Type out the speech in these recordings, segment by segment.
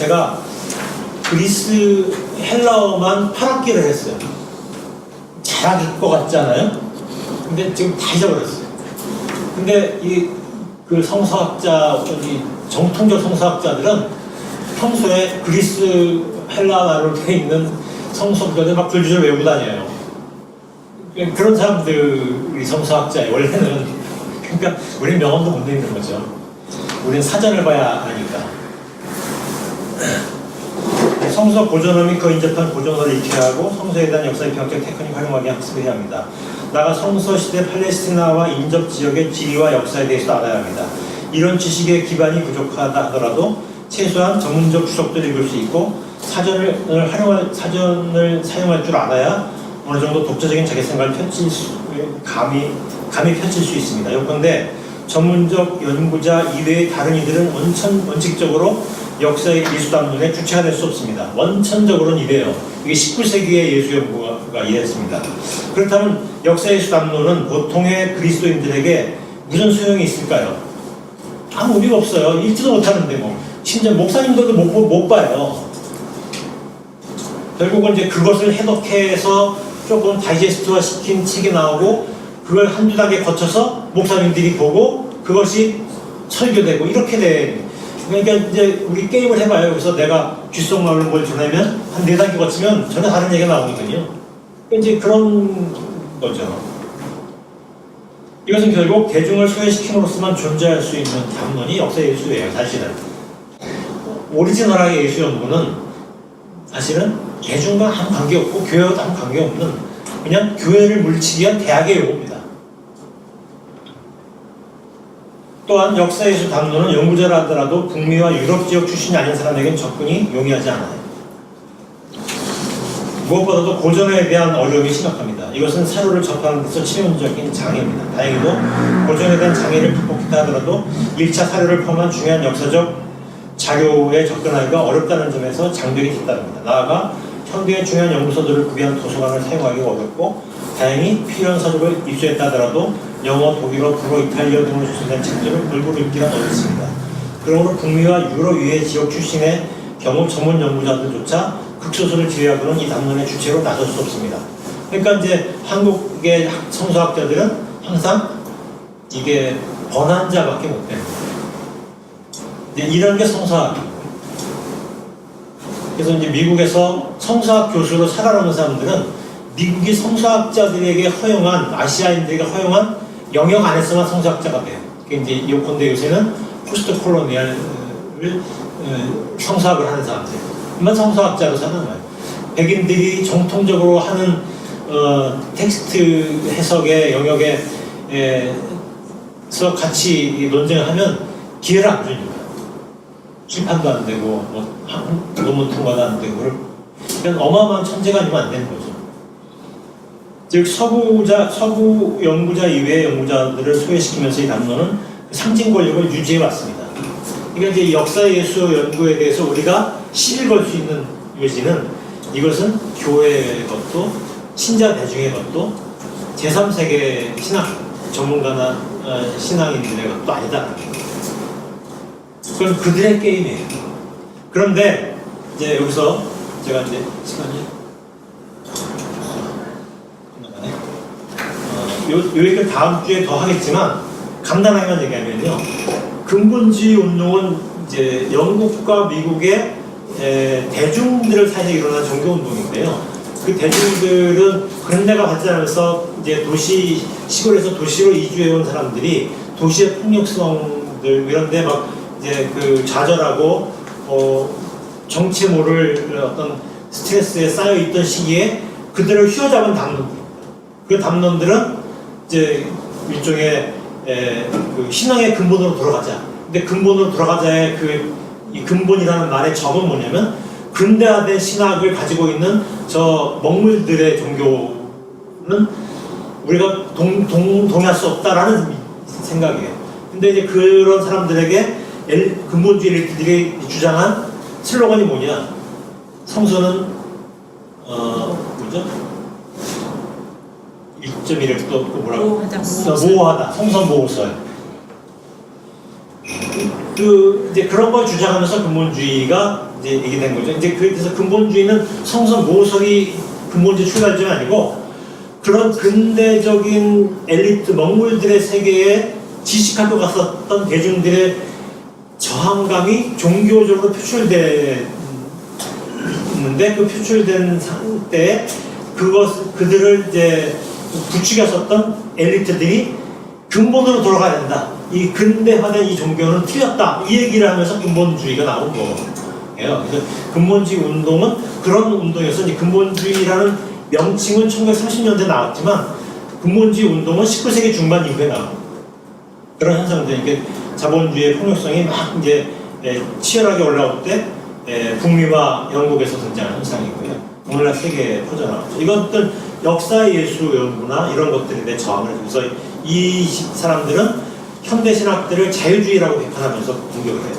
제가 그리스 헬라어만 8학기를 했어요. 잘할 것 같잖아요. 근데 지금 다 잊어버렸어요. 근데 이 그 성서학자, 이 정통적 성서학자들은 평소에 그리스 헬라어로 되어 있는 성서들을 막 줄줄 외우고 다녀요. 그런 사람들이 성서학자예요. 원래는 그러니까 우리는 명언도 못 읽는 거죠. 우리는 사전을 봐야 하니까. 성서 및그 인접한 고전어를 익혀야 하고 성서에 대한 역사의 병적 테크닉 활용하게 학습해야 합니다. 나가 성서 시대 팔레스티나와 인접 지역의 지리와 역사에 대해서 알아야 합니다. 이런 지식의 기반이 부족하다 하더라도 최소한 전문적 추적들을 읽을 수 있고 사전을 활용할 사전을 사용할 줄 알아야 어느 정도 독자적인 자기 생각을 펼칠 수 감이 감이 펼칠 수 있습니다. 요컨대 전문적 연구자 이외의 다른 이들은 원천 원칙적으로 역사의 담론의 주체가 될 수 없습니다. 원천적으로는 이래요. 이게 19세기의 예수 연구가 이랬습니다. 그렇다면 역사 예수 담론은 보통의 그리스도인들에게 무슨 소용이 있을까요? 아무 의미가 없어요. 읽지도 못하는데 뭐 심지어 목사님들도 못, 보- 못 봐요. 결국은 이제 그것을 해독해서 조금 다이제스트화 시킨 책이 나오고 그걸 한두 단계 거쳐서 목사님들이 보고 그것이 설교되고 이렇게 돼. 그러니까 이제 우리 게임을 해봐요. 그래서 내가 귓속말로 뭘 전하면 한 네 단계 거치면 전혀 다른 얘기가 나오거든요. 그러니까 이제 그런 거죠. 이것은 결국 대중을 소외시킴으로써만 존재할 수 있는 담론이 역사 예수예요. 사실은 오리지널하게 예수 연구는 사실은 대중과 아무 관계없고 교회와도 아무 관계없는 그냥 교회를 물리치기 위한 대학의 용어입니다. 또한 역사예술 담론은 연구자라 하더라도 북미와 유럽 지역 출신이 아닌 사람에겐 접근이 용이하지 않아요. 무엇보다도 고전에 대한 어려움이 심각합니다. 이것은 사료를 접하는 데서 치명적인 장애입니다. 다행히도 고전에 대한 장애를 극복했다 하더라도 1차 사료를 포함한 중요한 역사적 자료에 접근하기가 어렵다는 점에서 장벽이 짙답니다. 나아가 현대의 중요한 연구서들을 구비한 도서관을 사용하기가 어렵고 다행히 필요한 서적을 입수했다 하더라도 영어, 독일어, 불어, 이탈리아 등으로 조선된 책들을 골고루 읽기가 어렵습니다. 그러므로 북미와 유럽 이외 지역 출신의 경험 전문 연구자들조차 극소수를 제외하고는 이 담론의 주체로 나설 수 없습니다. 그러니까 이제 한국의 학- 성서학자들은 항상 이게 번안자밖에 못. 이제 이런 게 성서학이에요. 그래서 이제 미국에서 성서학 교수로 살아남은 사람들은 미국이 성서학자들에게 허용한 아시아인들에게 허용한 영역 안에서만 성서학자가 돼요. 이제 요컨대 요새는 포스트 콜로니얼을 어, 성서학을 하는 사람들만 성서학자로 살아남아요. 백인들이 정통적으로 하는 어, 텍스트 해석의 영역에 서 같이 논쟁을 하면 기회를 안 주니까 출판도 안 되고 뭐 한- 논문 통과도 안 되고 그런 어마어마한 천재가 아니면 안 되는 거죠. 즉 서구자 서구 연구자 이외의 연구자들을 소외시키면서 이 담론은 상징 권력을 유지해 왔습니다. 그러니까 이제 역사 예수 연구에 대해서 우리가 시를 걸수 있는 요지는 이것은 교회의 것도 신자 대중의 것도 제3세계 신학 전문가나 어, 신앙인들의 것도 아니다. 그건 그들의 게임이에요. 그런데 이제 여기서 제가 이제 시간이 끝나가네. 어, 요, 요 얘기를 다음 주에 더 하겠지만 간단하게만 얘기하면요. 근본주의 운동은 이제 영국과 미국의 에, 대중들을 사이에 일어난 종교 운동인데요. 그 대중들은 그런 데가 발전하면서 이제 도시 시골에서 도시로 이주해 온 사람들이 도시의 폭력성들 이런데 막 이제 그 좌절하고 어 정체 모를 어떤 스트레스에 쌓여 있던 시기에 그들을 휘어잡은 담론 그 담론들은 이제 일종의 에, 그 신앙의 근본으로 돌아가자. 근데 근본으로 돌아가자의 그 이 근본이라는 말의 점은 뭐냐면 근대화된 신학을 가지고 있는 저 먹물들의 종교는 우리가 동, 동, 동의할 수 없다라는 생각이에요. 근데 이제 그런 사람들에게 엘- 근본주의들이 주장한 슬로건이 뭐냐? 성서는 어 뭐죠? 1.1에 또, 또 뭐라고? 모호하다, 어, 모호하다. 성선 모호설. 그 이제 그런 걸 주장하면서 근본주의가 이제 얘기된 거죠. 이제 그래서 근본주의는 성서 모설이 근본주의 출발점이 아니고 그런 근대적인 엘리트 먹물들의 세계에 지식하고 갔었던 대중들의 저항감이 종교적으로 표출됐는데 그 표출된 상태에 그것 그들을 이제 부추겼었던 엘리트들이 근본으로 돌아가야 된다. 이 근대화된 이 종교는 틀렸다. 이 얘기를 하면서 근본주의가 나온 거예요. 그래서 근본주의 운동은 그런 이제 근본주의라는 명칭은 1930년대 나왔지만 근본주의 운동은 19세기 중반 이후에 나온. 그런 현상들, 이게 자본주의의 폭력성이 막 이제 에, 치열하게 올라올 때 에, 북미와 영국에서 등장한 현상이고요. 오늘날 세계에 퍼져나왔죠. 이것들 역사 예수 연구나 이런 대해 저항을 해서 이 시- 사람들은 현대 신학들을 자유주의라고 비판하면서 공격을 해요.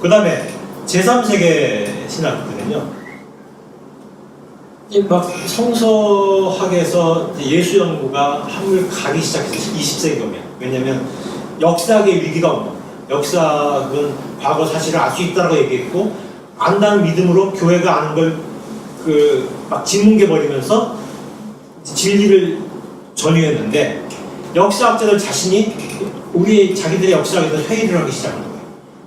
그 다음에 제3세계 신학들은요. 이막 성서학에서 예수 연구가 한물 가기 시작했어요. 20세기 오면. 왜냐면 역사학의 위기가 온 겁니다. 역사학은 과거 사실을 알 수 있다고 얘기했고 안다는 믿음으로 교회가 아는 걸 그 막 짓뭉개 버리면서 진리를 전유했는데 역사학자들 자신이 우리 자기들의 역사학에 대해서 회의를 하기 시작한 거예요.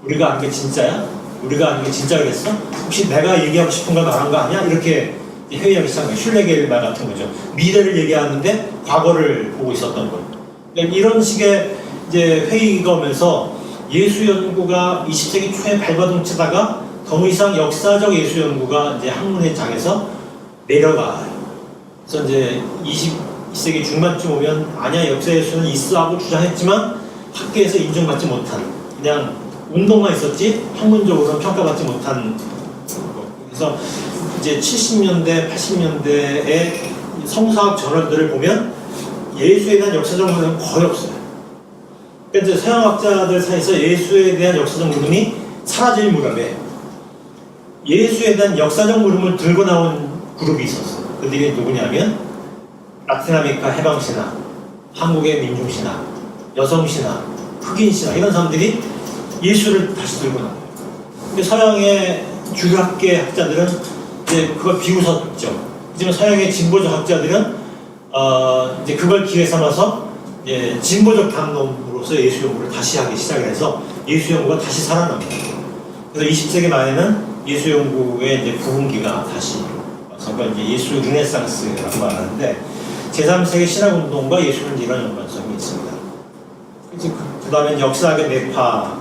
우리가 아는 게 진짜야? 우리가 아는 게 진짜 그랬어? 혹시 내가 얘기하고 싶은 걸 말한 거 아니야? 이렇게 회의하기 시작한 거예요. 슐레겔 말 같은 거죠. 미래를 얘기하는데 과거를 보고 있었던 거예요. 그러니까 이런 식의 이제 회의가 오면서 예수 연구가 20세기 초에 발버둥 치다가 더 이상 역사적 예수 연구가 이제 학문의 장에서 내려가요. 그래서 이제 20세기 중반쯤 오면 아니야 역사 예수는 있어 하고 주장했지만 학계에서 인정받지 못한 그냥 운동만 있었지 학문적으로 평가받지 못한 거. 그래서 이제 70년대, 80년대의 성사학 저널들을 보면 예수에 대한 역사적 물음은 거의 없어요. 그러니까 이제 서양학자들 사이에서 예수에 대한 역사적 물음이 사라질 무렵에 예수에 대한 역사적 물음을 들고 나온 그룹이 있었어요. 그들이 누구냐면 라틴 아메리카 해방 신화, 한국의 민중 신화, 여성 신화, 흑인 신화 이런 사람들이 예수를 다시 들고 나와요. 근데 서양의 주학계 학자들은 이제 그걸 비웃었죠. 하지만 서양의 진보적 학자들은 어 이제 그걸 기회 삼아서 이제 진보적 담론으로서 예수 연구를 다시 하기 시작을 해서 예수 연구가 다시 살아납니다. 그래서 20세기 말에는 예수 연구의 이제 부흥기가 다시 그걸 이제 예수 르네상스라고 말하는데 제3세기 신학 운동과 예수는 이런 연관성이 있습니다. 이제 그 다음에 역사학의 내파,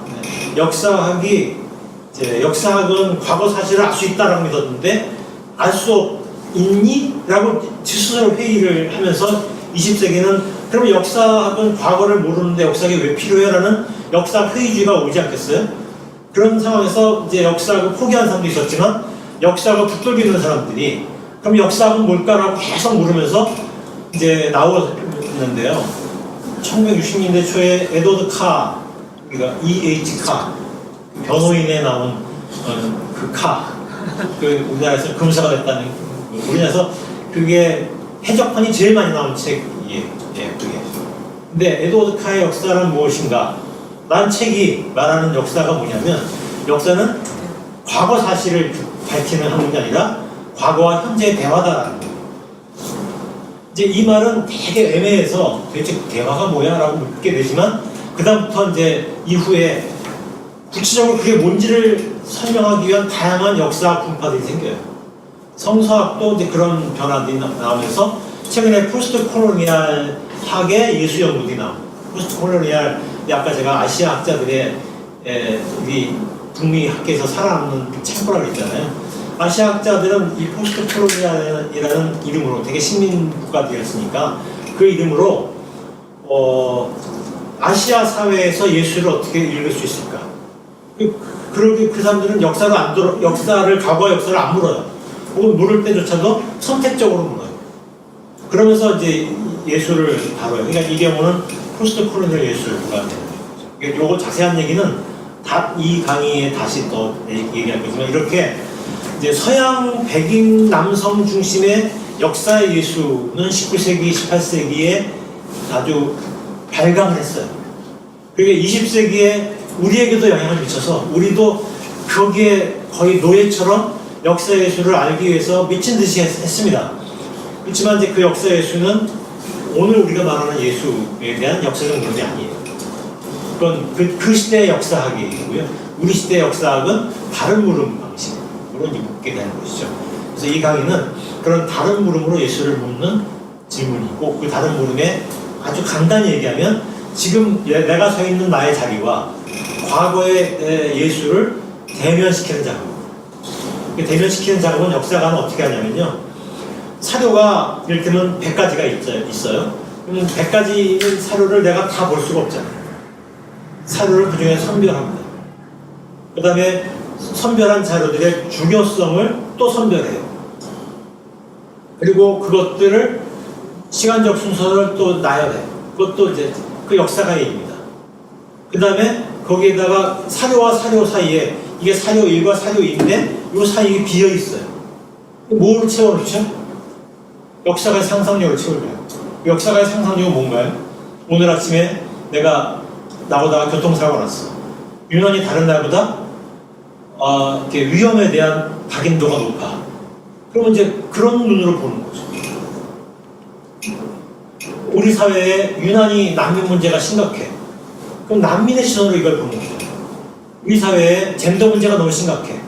역사학이 이제 역사학은 과거 사실을 알 수 있다라고 믿었는데 알 수 있니?라고 스스로 회의를 하면서 20세기는 그럼 역사학은 과거를 모르는데 역사학이 왜 필요해?라는 역사 회의주의가 오지 않겠어요? 그런 상황에서 이제 역사학을 포기한 사람도 있었지만 역사학을 붙들고 있는 사람들이 그럼 역사학은 뭘까라고 계속 물으면서 이제 나오는데요. 1960년대 초에 에도드 카, 그러니까 E.H. 카, 변호인에 나온 어, 그 카, 그 우리나라에서 금사가 됐다는 그 우리나라에서 그게 해적판이 제일 많이 나온 책이에요. 예, 그게. 근데 에드워드 카의 역사는 무엇인가? 난 책이 말하는 역사가 뭐냐면 역사는 과거 사실을 밝히는 학문이 아니라 과거와 현재의 대화다라는 거예요. 이제 이 말은 되게 애매해서 도대체 대화가 뭐야? 라고 묻게 되지만 그다음부터 이제 이후에 구체적으로 그게 뭔지를 설명하기 위한 다양한 역사 분파들이 생겨요. 성서학도 이제 그런 변화들이 나- 나오면서 최근에 포스트 콜로니얼 학의 예수 연구들이 나옵니다. 포스트 콜로니 얼 아까 제가 아시아 학자들의 에, 우리 북미 학계에서 살아남는 그 챔프라고 있잖아요. 아시아 학자들은 이 포스트 콜로니얼이라는 이름으로 되게 식민 국가들이었으니까 그 이름으로 어, 아시아 사회에서 예수를 어떻게 읽을 수 있을까? 그, 그러게 그 사람들은 역사를 안 들어, 역사를 과거 역사를 안 물어요. 혹은 물을 때조차도 선택적으로 물어요. 그러면서 이제 예수를 다뤄요. 그러니까 이 경우는 포스트 되는 거죠. 그러니까 요거 자세한 얘기는 다 이 강의에 다시 더 얘기할 거지만 이렇게 이제 서양 백인 남성 중심의 역사 예수는 19세기, 18세기에 아주 발광을 했어요. 그게 20세기에 우리에게도 영향을 미쳐서 우리도 그 거기에 거의 노예처럼 역사 예수를 알기 위해서 미친 듯이 했, 했습니다. 그렇지만 이제 그 역사 예수는 오늘 우리가 말하는 예수에 대한 역사적 무릎이 아니에요. 그건 그, 그 시대의 역사학이고요. 우리 시대의 역사학은 다른 물음 방식으로 묻게 되는 것이죠. 그래서 이 강의는 그런 다른 물음으로 예수를 묻는 질문이고 그 다른 물음에 아주 간단히 얘기하면 지금 예- 내가 서 있는 나의 자리와 과거의 에, 예수를 대면시키는 작업. 그 대면시키는 작업은 역사가는 어떻게 하냐면요. 사료가 이를테면 100가지가 있어요. 그러면 100가지 사료를 내가 다 볼 수가 없잖아요. 사료를 그 중에 선별합니다. 그 다음에 선별한 자료들의 중요성을 또 선별해요. 그리고 그것들을 시간적 순서를 또 나열해요. 그것도 이제 그 역사가 일입니다. 그 다음에 거기에다가 사료와 사료 사이에 이게 사료 1과 사료 2인데 이 사이에 비어 있어요. 뭐를 채워놓죠? 역사가의 상상력을 채우려요. 역사가의 상상력은 뭔가요? 오늘 아침에 내가 나오다가 교통사고가 났어. 유난히 다른 날보다 어, 위험에 대한 각인도가 높아. 그러면 이제 그런 눈으로 보는 거죠. 우리 사회에 유난히 난민 문제가 심각해. 그럼 난민의 시선으로 이걸 보는 거죠. 우리 사회에 젠더 문제가 너무 심각해.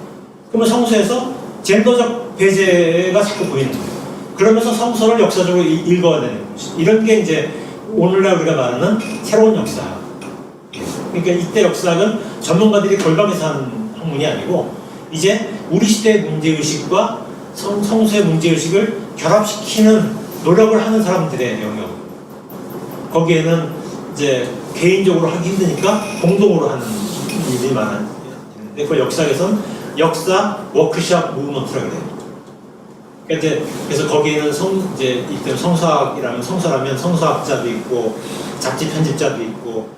그러면 성서에서 젠더적 배제가 자꾸 보이는 거예요. 그러면서 성서를 역사적으로 이- 읽어야 되는 이런 게 이제 오늘날 우리가 말하는 새로운 역사. 그러니까 이때 역사학은 전문가들이 골방에서 하는 학문이 아니고 이제 우리 시대의 문제의식과 성, 성서의 문제의식을 결합시키는 노력을 하는 사람들의 영역. 거기에는 이제 개인적으로 하기 힘드니까 공동으로 하는 일이 많은데 그 역사에선 역사 워크샵 무브먼트라고 그래요. 그러니까 이제 그래서 거기에는 성 이제 이때 성서학이라면 성서라면 성서학자도 있고 잡지 편집자도 있고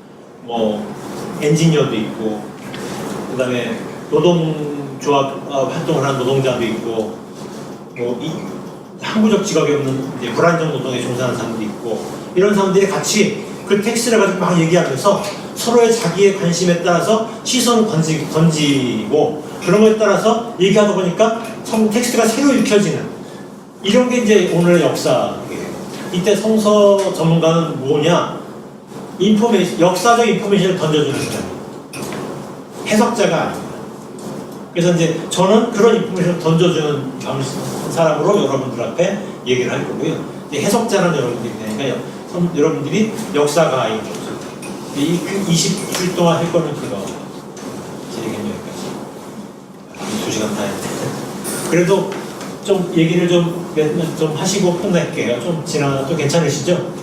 뭐 엔지니어도 있고 그다음에 노동조합 어, 활동을 하는 노동자도 있고 뭐 이, 항구적 직업이 없는 불안정 노동에 종사하는 사람도 있고 이런 사람들이 같이 그 텍스트를 가지고 막 얘기하면서 서로의 자기의 관심에 따라서 시선을 던지, 던지고 그런 거에 따라서 얘기하다 보니까 성 텍스트가 새로 읽혀지는 이런 게 이제 오늘의 역사예요. 이때 성서 전문가는 뭐냐? 인포메이션, 역사적 인포메이션을 던져주는 사람. 해석자가 아닙니다. 그래서 이제 저는 그런 인포메이션을 던져주는 사람으로 여러분들 앞에 얘기를 할 거고요. 해석자는 여러분들이 되니까 여러분들이 역사가인 거죠. 이 20일 동안 할 거는 그거. 제 얘기는 여기까지. 두 시간 다 했는데. 그래도 좀 얘기를 좀, 몇- 좀 하시고 끝낼게요. 좀 지나도 괜찮으시죠?